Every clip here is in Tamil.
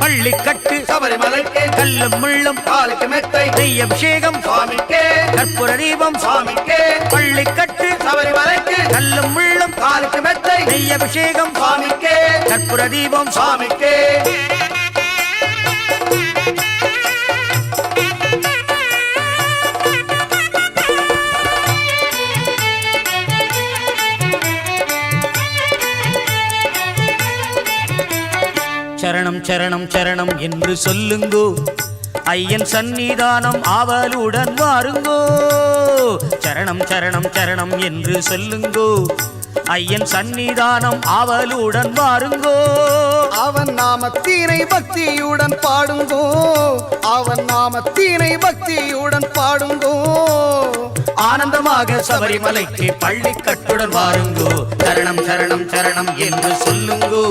பள்ளிக்கட்டு சபரிமலைக்கு கல்லும் முள்ளும் காலுக்கு மெத்தை நெய் அபிஷேகம் சுவாமிக்கே கற்பூர தீபம் சுவாமிக்கே பள்ளிக்கட்டு சபரிமலைக்கு கல்லும் முள்ளும் காலுக்கு மெத்தை நெய் அபிஷேகம் சுவாமிக்கே கற்பூர தீபம் சுவாமிக்கே. சரணம் சரணம் சரணம் என்று சொல்லுங்கோ. ஐயன் சந்நிதானம் ஆவலுடன் வாருங்கோ. சரணம் சரணம் சரணம் என்று சொல்லுங்கோ. ஐயன் சந்நிதானம் ஆவலுடன் வாருங்கோ. அவன் நாமத்தீனை பக்தியுடன் பாடுங்கோ. அவன் நாமத்தீனை பக்தியுடன் பாடுங்கோ. ஆனந்தமாக சபரிமலைக்கு பள்ளி கட்டுடன் வாருங்கோ. சரணம் சரணம் சரணம் என்று சொல்லுங்கோ.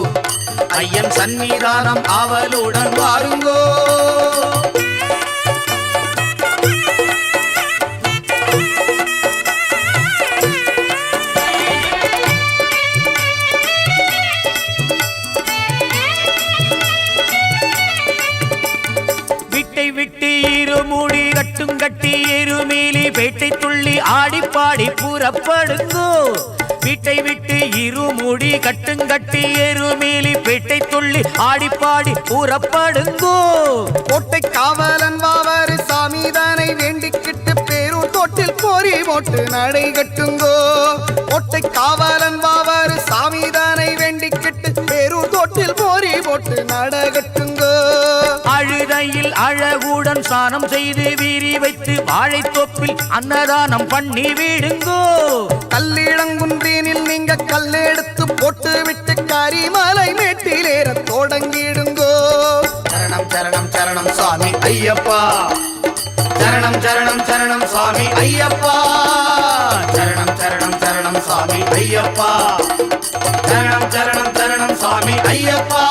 ஐயன் சந்நிதானம் அவளுடன் வாருங்கோ. விட்டை விட்டு இருமுடி கட்டும் கட்டி எருமேலி பேட்டை துள்ளி ஆடி பாடி புறப்படுங்கோ. வீட்டை விட்டு இருமுடி கட்டுங்கட்டி எருமேலி பேட்டை துள்ளி ஆடி பாடி புறப்படுங்கோ. கோட்டை காவலன் வாவாறு சாமிதானை வேண்டிக்கிட்டு பேரும் தோட்டில் போரி போட்டு நடை கட்டுங்கோ. கோட்டை காவலன் வாவாறு சாமிதானை வேண்டிக்கிட்டு பேரும் தோட்டில் போரி போட்டு நடகட்டுங்கோ அழுதையில் அழகுடன் சானம் செய்து வீரி வைத்து வாழைத்தோப்பில் அன்னதானம் பண்ணி விடுங்கோ. கல்லிளங்குன்றீனில் நீங்க கல்லெடுத்து போட்டு விட்டு கரிமலை மேட்டிலேற தொடங்கிடுங்கோ. சரணம் சரணம் சரணம் சுவாமி. ஐயப்பா. சரணம் சரணம் சரணம் சுவாமி. ஐயப்பா. சரணம் சரணம் சரணம் சுவாமி. ஐயப்பா. சரணம் சரணம் சரணம் சுவாமி. ஐயப்பா.